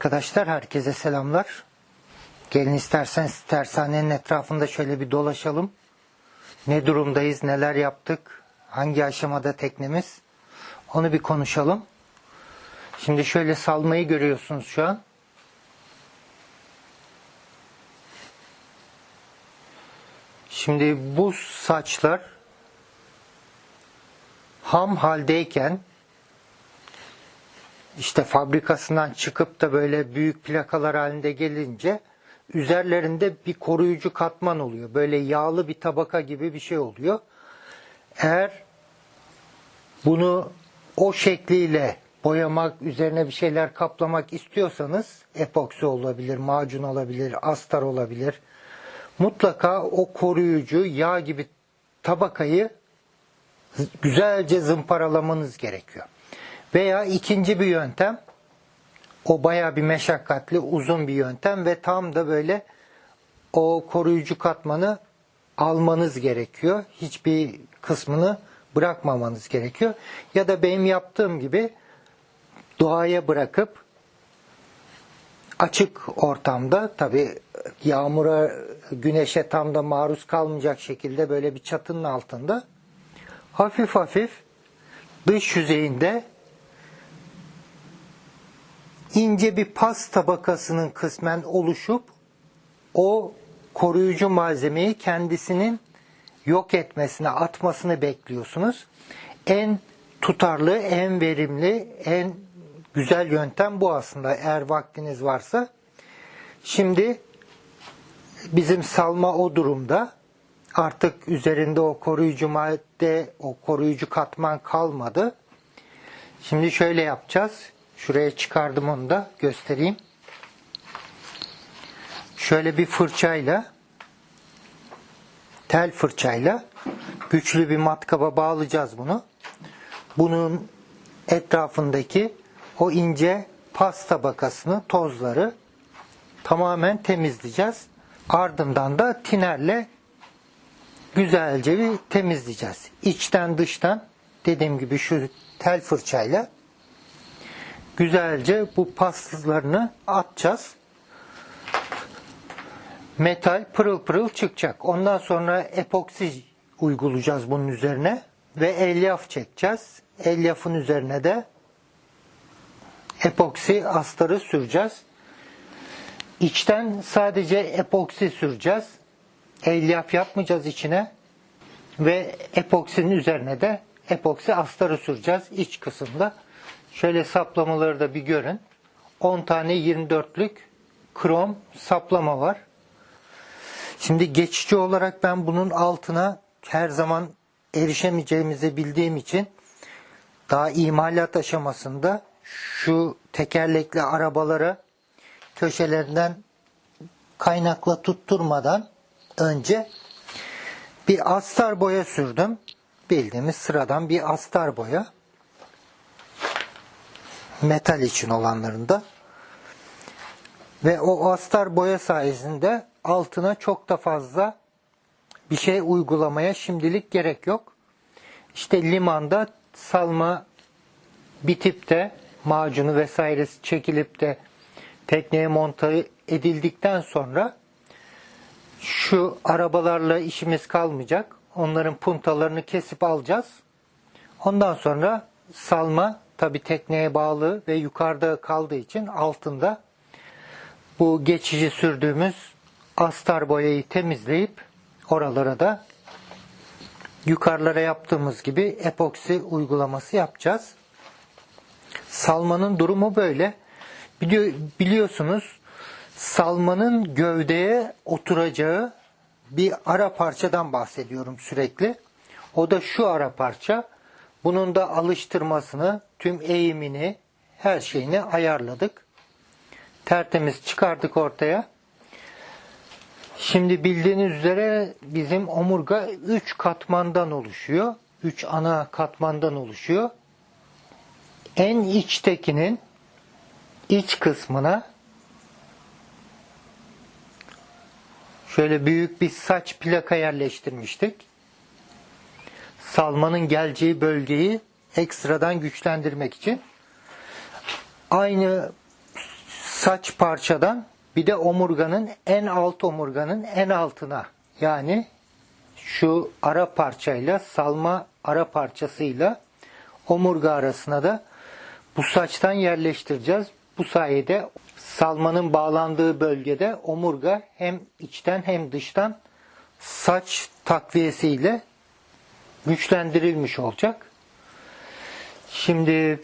Arkadaşlar, herkese selamlar. Gelin isterseniz tersanenin etrafında şöyle bir dolaşalım. Ne durumdayız, neler yaptık, hangi aşamada teknemiz, onu bir konuşalım. Şimdi şöyle salmayı görüyorsunuz şu an. Şimdi bu saçlar ham haldeyken işte fabrikasından çıkıp da böyle büyük plakalar halinde gelince üzerlerinde bir koruyucu katman oluyor. Böyle yağlı bir tabaka gibi bir şey oluyor. Eğer bunu o şekliyle boyamak, üzerine bir şeyler kaplamak istiyorsanız epoksi olabilir, macun olabilir, astar olabilir. Mutlaka o koruyucu yağ gibi tabakayı güzelce zımparalamanız gerekiyor. Veya ikinci bir yöntem, o baya bir meşakkatli, uzun bir yöntem ve tam da böyle o koruyucu katmanı almanız gerekiyor. Hiçbir kısmını bırakmamanız gerekiyor. Ya da benim yaptığım gibi doğaya bırakıp açık ortamda tabi yağmura, güneşe tam da maruz kalmayacak şekilde böyle bir çatının altında hafif hafif dış yüzeyinde ince bir pas tabakasının kısmen oluşup o koruyucu malzemeyi kendisinin yok etmesine, atmasını bekliyorsunuz. En tutarlı, en verimli, en güzel yöntem bu aslında eğer vaktiniz varsa. Şimdi bizim salma o durumda. Artık üzerinde o koruyucu madde, o koruyucu katman kalmadı. Şimdi şöyle yapacağız. Şuraya çıkardım onu da göstereyim. Şöyle bir fırçayla tel fırçayla güçlü bir matkaba bağlayacağız bunu. Bunun etrafındaki o ince pas tabakasını, tozları tamamen temizleyeceğiz. Ardından da tinerle güzelce bir temizleyeceğiz. İçten dıştan dediğim gibi şu tel fırçayla güzelce bu paslarını atacağız. Metal pırıl pırıl çıkacak. Ondan sonra epoksi uygulayacağız bunun üzerine ve elyaf çekeceğiz. Elyafın üzerine de epoksi astarı süreceğiz. İçten sadece epoksi süreceğiz. Elyaf yapmayacağız içine ve epoksinin üzerine de epoksi astarı süreceğiz iç kısımda. Şöyle saplamaları da bir görün. 10 tane 24'lük krom saplama var. Şimdi geçici olarak ben bunun altına her zaman erişemeyeceğimizi bildiğim için daha imalat aşamasında şu tekerlekli arabalara köşelerinden kaynakla tutturmadan önce bir astar boya sürdüm. Bildiğimiz sıradan bir astar boya metal için olanlarında. Ve o astar boya sayesinde altına çok da fazla bir şey uygulamaya şimdilik gerek yok. İşte limanda salma bitip de macunu vesairesi çekilip de tekneye monta edildikten sonra şu arabalarla işimiz kalmayacak. Onların puntalarını kesip alacağız. Ondan sonra salma tabi tekneye bağlı ve yukarıda kaldığı için altında bu geçici sürdüğümüz astar boyayı temizleyip oralara da yukarılara yaptığımız gibi epoksi uygulaması yapacağız. Salmanın durumu böyle. Biliyorsunuz salmanın gövdeye oturacağı bir ara parçadan bahsediyorum sürekli. O da şu ara parça. Bunun da alıştırmasını, tüm eğimini, her şeyini ayarladık. Tertemiz çıkardık ortaya. Şimdi bildiğiniz üzere bizim omurga 3 katmandan oluşuyor. 3 ana katmandan oluşuyor. En içtekinin iç kısmına şöyle büyük bir saç plaka yerleştirmiştik. Salmanın geleceği bölgeyi ekstradan güçlendirmek için. Aynı saç parçadan bir de omurganın en alt omurganın en altına yani şu ara parçayla salma ara parçasıyla omurga arasına da bu saçtan yerleştireceğiz. Bu sayede salmanın bağlandığı bölgede omurga hem içten hem dıştan saç takviyesiyle güçlendirilmiş olacak. Şimdi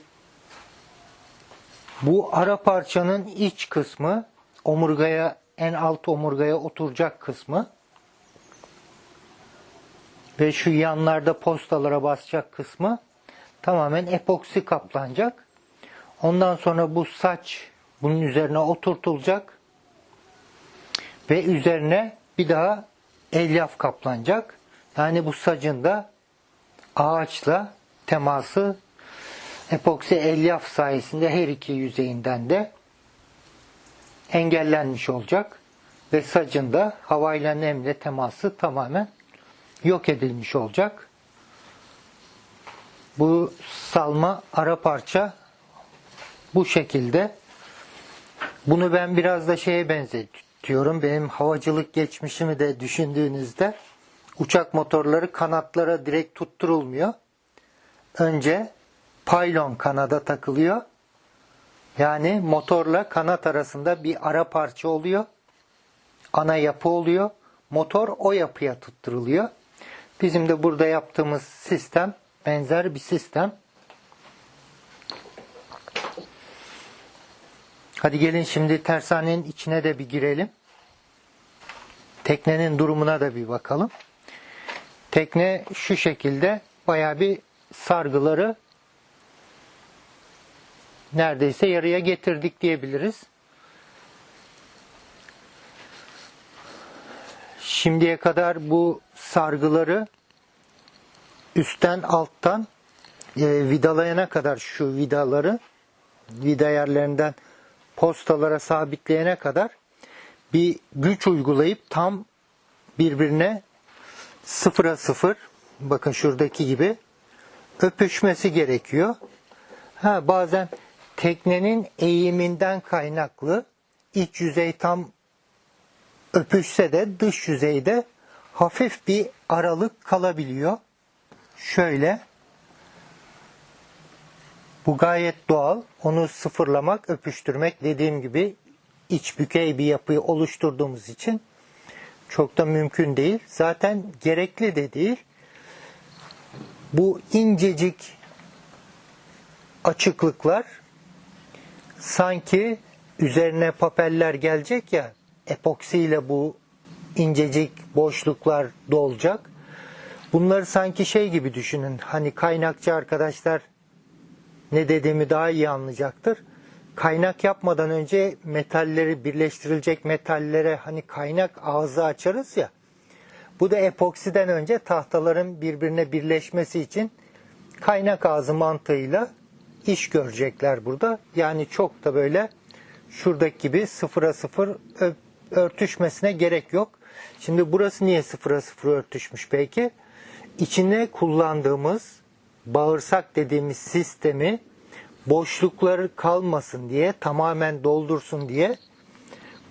bu ara parçanın iç kısmı omurgaya en alt omurgaya oturacak kısmı ve şu yanlarda postalara basacak kısmı tamamen epoksi kaplanacak. Ondan sonra bu saç bunun üzerine oturtulacak ve üzerine bir daha elyaf kaplanacak. Yani bu sacın da ağaçla teması epoksi elyaf sayesinde her iki yüzeyinden de engellenmiş olacak ve sacın da havayla nemle teması tamamen yok edilmiş olacak. Bu salma ara parça bu şekilde. Bunu ben biraz da şeye benzetiyorum. Benim havacılık geçmişimi de düşündüğünüzde uçak motorları kanatlara direkt tutturulmuyor. Önce paylon kanada takılıyor. Yani motorla kanat arasında bir ara parça oluyor. Ana yapı oluyor. Motor o yapıya tutturuluyor. Bizim de burada yaptığımız sistem benzer bir sistem. Hadi gelin şimdi tersanenin içine de bir girelim. Teknenin durumuna da bir bakalım. Tekne şu şekilde baya bir sargıları neredeyse yarıya getirdik diyebiliriz. Şimdiye kadar bu sargıları üstten alttan e, vidalayana kadar şu vidaları vida yerlerinden postalara sabitleyene kadar bir güç uygulayıp tam birbirine sıfıra sıfır bakın şuradaki gibi öpüşmesi gerekiyor. Ha bazen teknenin eğiminden kaynaklı iç yüzey tam öpüşse de dış yüzeyde hafif bir aralık kalabiliyor. Şöyle bu gayet doğal. Onu sıfırlamak, öpüştürmek dediğim gibi iç bükey bir yapıyı oluşturduğumuz için çok da mümkün değil. Zaten gerekli de değil. Bu incecik açıklıklar sanki üzerine papeller gelecek ya epoksiyle bu incecik boşluklar dolacak. Bunları sanki şey gibi düşünün. Hani kaynakçı arkadaşlar ne dediğimi daha iyi anlayacaktır. Kaynak yapmadan önce metalleri birleştirilecek metallere hani kaynak ağzı açarız ya. Bu da epoksiden önce tahtaların birbirine birleşmesi için kaynak ağzı mantığıyla iş görecekler burada. Yani çok da böyle şuradaki gibi sıfıra sıfır örtüşmesine gerek yok. Şimdi burası niye sıfıra sıfır örtüşmüş peki? İçine kullandığımız bağırsak dediğimiz sistemi boşlukları kalmasın diye tamamen doldursun diye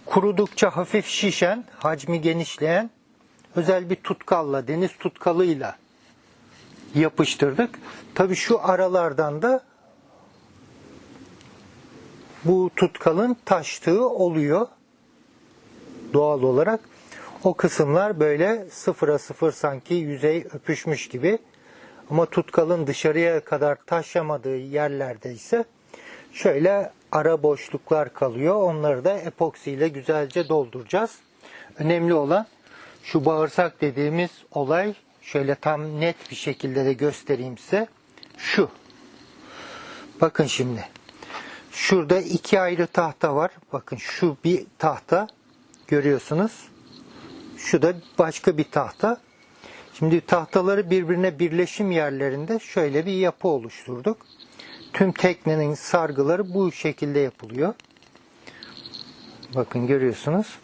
kurudukça hafif şişen, hacmi genişleyen özel bir tutkalla, deniz tutkalıyla yapıştırdık. Tabii şu aralardan da bu tutkalın taştığı oluyor doğal olarak. O kısımlar böyle sıfıra sıfır sanki yüzey öpüşmüş gibi. Ama tutkalın dışarıya kadar taşlamadığı yerlerde ise şöyle ara boşluklar kalıyor. Onları da epoksiyle güzelce dolduracağız. Önemli olan şu bağırsak dediğimiz olay şöyle tam net bir şekilde de göstereyim size. Şu. Bakın şimdi. Şurada iki ayrı tahta var. Bakın şu bir tahta görüyorsunuz. Şu da başka bir tahta. Şimdi tahtaları birbirine birleşim yerlerinde şöyle bir yapı oluşturduk. Tüm teknenin sargıları bu şekilde yapılıyor. Bakın görüyorsunuz.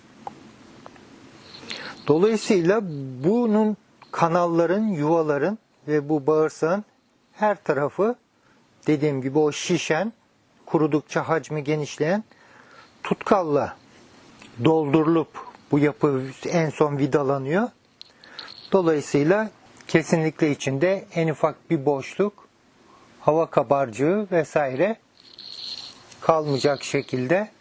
Dolayısıyla bunun kanalların, yuvaların ve bu bağırsağın her tarafı dediğim gibi o şişen, kurudukça hacmi genişleyen tutkalla doldurulup bu yapı en son vidalanıyor. Dolayısıyla kesinlikle içinde en ufak bir boşluk, hava kabarcığı vesaire kalmayacak şekilde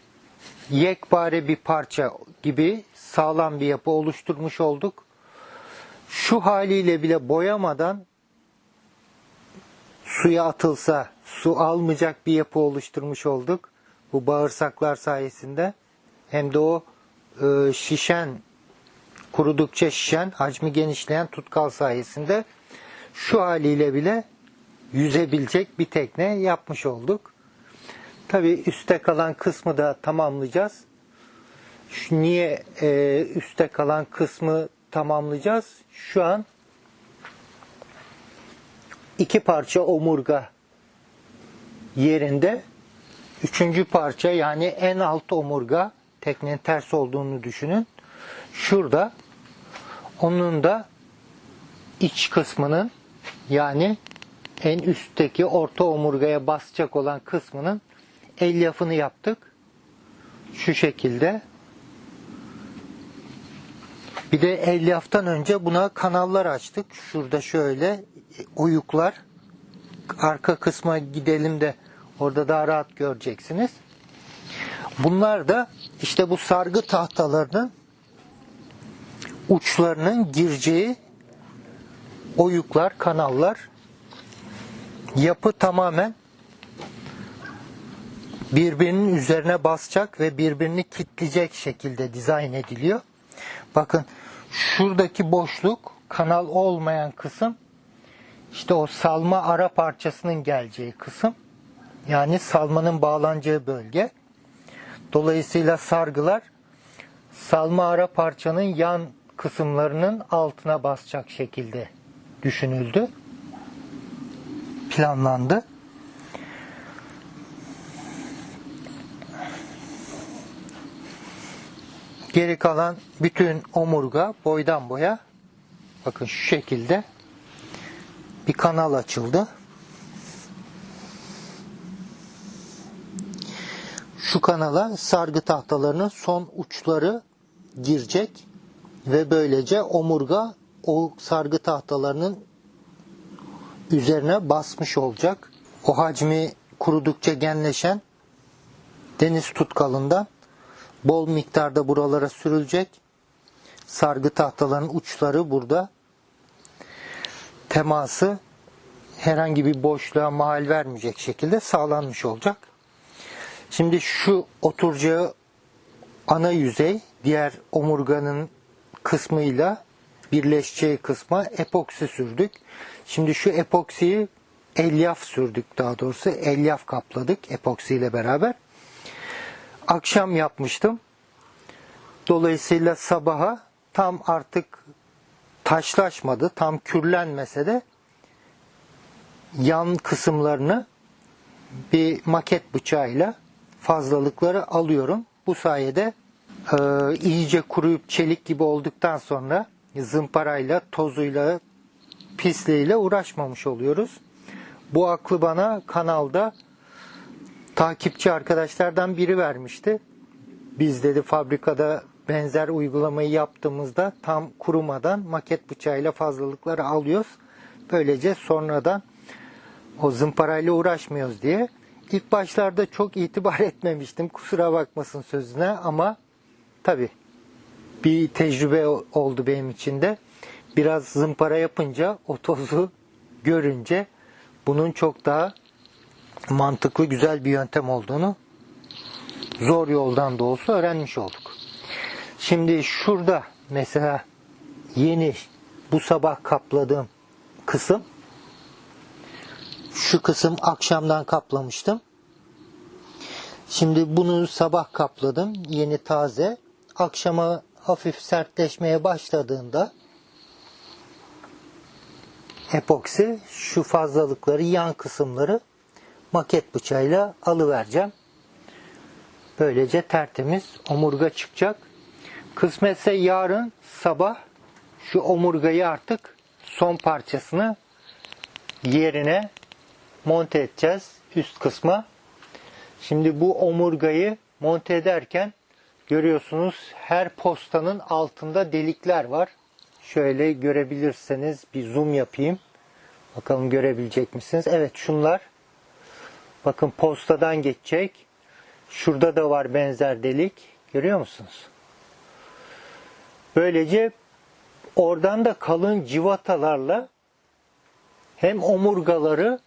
yekpare bir parça gibi sağlam bir yapı oluşturmuş olduk. Şu haliyle bile boyamadan suya atılsa su almayacak bir yapı oluşturmuş olduk. Bu bağırsaklar sayesinde. Hem de o e, şişen, kurudukça şişen, hacmi genişleyen tutkal sayesinde şu haliyle bile yüzebilecek bir tekne yapmış olduk. Tabi üstte kalan kısmı da tamamlayacağız. Şu niye e, üstte kalan kısmı tamamlayacağız? Şu an iki parça omurga yerinde. Üçüncü parça yani en alt omurga teknenin ters olduğunu düşünün. Şurada onun da iç kısmının yani en üstteki orta omurgaya basacak olan kısmının elyafını yaptık. Şu şekilde. Bir de elyaftan önce buna kanallar açtık. Şurada şöyle oyuklar. Arka kısma gidelim de orada daha rahat göreceksiniz. Bunlar da işte bu sargı tahtalarının uçlarının gireceği oyuklar, kanallar. Yapı tamamen birbirinin üzerine basacak ve birbirini kitleyecek şekilde dizayn ediliyor. Bakın şuradaki boşluk kanal olmayan kısım işte o salma ara parçasının geleceği kısım. Yani salmanın bağlanacağı bölge. Dolayısıyla sargılar salma ara parçanın yan kısımlarının altına basacak şekilde düşünüldü. Planlandı. Geri kalan bütün omurga boydan boya bakın şu şekilde bir kanal açıldı. Şu kanala sargı tahtalarının son uçları girecek ve böylece omurga o sargı tahtalarının üzerine basmış olacak. O hacmi kurudukça genleşen deniz tutkalından bol miktarda buralara sürülecek. Sargı tahtaların uçları burada. Teması herhangi bir boşluğa mahal vermeyecek şekilde sağlanmış olacak. Şimdi şu oturacağı ana yüzey diğer omurganın kısmıyla birleşeceği kısma epoksi sürdük. Şimdi şu epoksiyi elyaf sürdük daha doğrusu. Elyaf kapladık epoksi ile beraber. Akşam yapmıştım. Dolayısıyla sabaha tam artık taşlaşmadı, tam kürlenmese de yan kısımlarını bir maket bıçağıyla fazlalıkları alıyorum. Bu sayede e, iyice kuruyup çelik gibi olduktan sonra zımparayla, tozuyla, pisliğiyle uğraşmamış oluyoruz. Bu aklı bana kanalda takipçi arkadaşlardan biri vermişti. Biz dedi fabrikada benzer uygulamayı yaptığımızda tam kurumadan maket bıçağıyla fazlalıkları alıyoruz. Böylece sonradan o zımparayla uğraşmıyoruz diye. İlk başlarda çok itibar etmemiştim. Kusura bakmasın sözüne ama tabi bir tecrübe oldu benim için de. Biraz zımpara yapınca o tozu görünce bunun çok daha mantıklı güzel bir yöntem olduğunu zor yoldan da olsa öğrenmiş olduk. Şimdi şurada mesela yeni bu sabah kapladığım kısım şu kısım akşamdan kaplamıştım. Şimdi bunu sabah kapladım. Yeni taze. Akşama hafif sertleşmeye başladığında epoksi şu fazlalıkları yan kısımları maket bıçağıyla alıvereceğim. Böylece tertemiz omurga çıkacak. Kısmetse yarın sabah şu omurgayı artık son parçasını yerine monte edeceğiz üst kısma. Şimdi bu omurgayı monte ederken görüyorsunuz her postanın altında delikler var. Şöyle görebilirseniz bir zoom yapayım. Bakalım görebilecek misiniz? Evet şunlar. Bakın postadan geçecek. Şurada da var benzer delik. Görüyor musunuz? Böylece oradan da kalın civatalarla hem omurgaları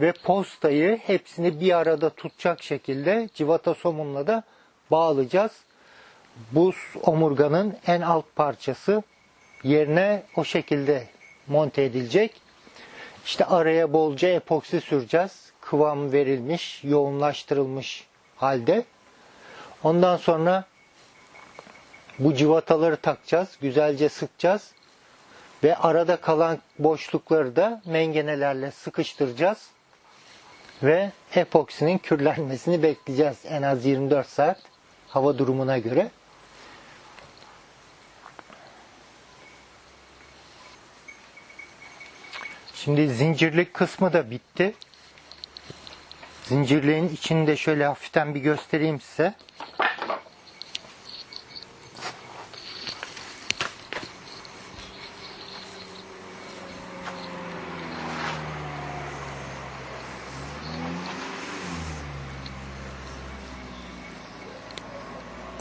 ve postayı hepsini bir arada tutacak şekilde civata somunla da bağlayacağız. Bu omurganın en alt parçası yerine o şekilde monte edilecek. İşte araya bolca epoksi süreceğiz. Kıvam verilmiş, yoğunlaştırılmış halde. Ondan sonra bu civataları takacağız. Güzelce sıkacağız. Ve arada kalan boşlukları da mengenelerle sıkıştıracağız. Ve epoksinin kürlenmesini bekleyeceğiz. En az 24 saat hava durumuna göre. Şimdi zincirlik kısmı da bitti. Zincirliğin içini de şöyle hafiften bir göstereyim size.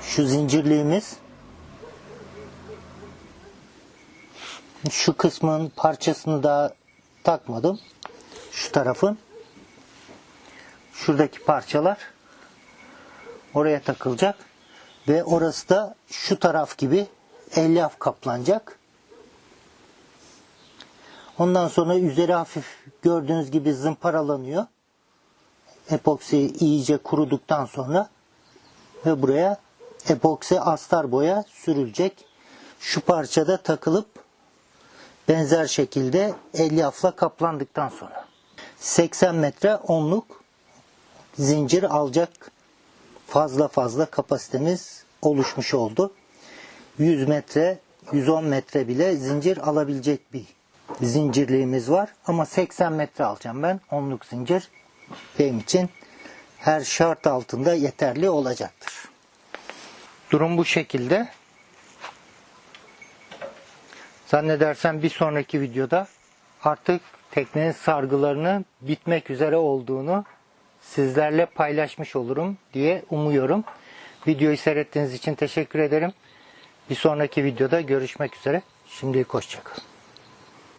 Şu zincirliğimiz şu kısmın parçasını daha takmadım. Şu tarafın şuradaki parçalar oraya takılacak ve orası da şu taraf gibi elyaf kaplanacak. Ondan sonra üzeri hafif gördüğünüz gibi zımparalanıyor. Epoksi iyice kuruduktan sonra ve buraya epoksi astar boya sürülecek. Şu parçada takılıp benzer şekilde elyafla kaplandıktan sonra 80 metre onluk zincir alacak fazla fazla kapasitemiz oluşmuş oldu. 100 metre 110 metre bile zincir alabilecek bir zincirliğimiz var. Ama 80 metre alacağım ben. Onluk zincir benim için her şart altında yeterli olacaktır. Durum bu şekilde. Zannedersem bir sonraki videoda artık teknenin sargılarını bitmek üzere olduğunu sizlerle paylaşmış olurum diye umuyorum. Videoyu seyrettiğiniz için teşekkür ederim. Bir sonraki videoda görüşmek üzere. Şimdilik hoşçakalın.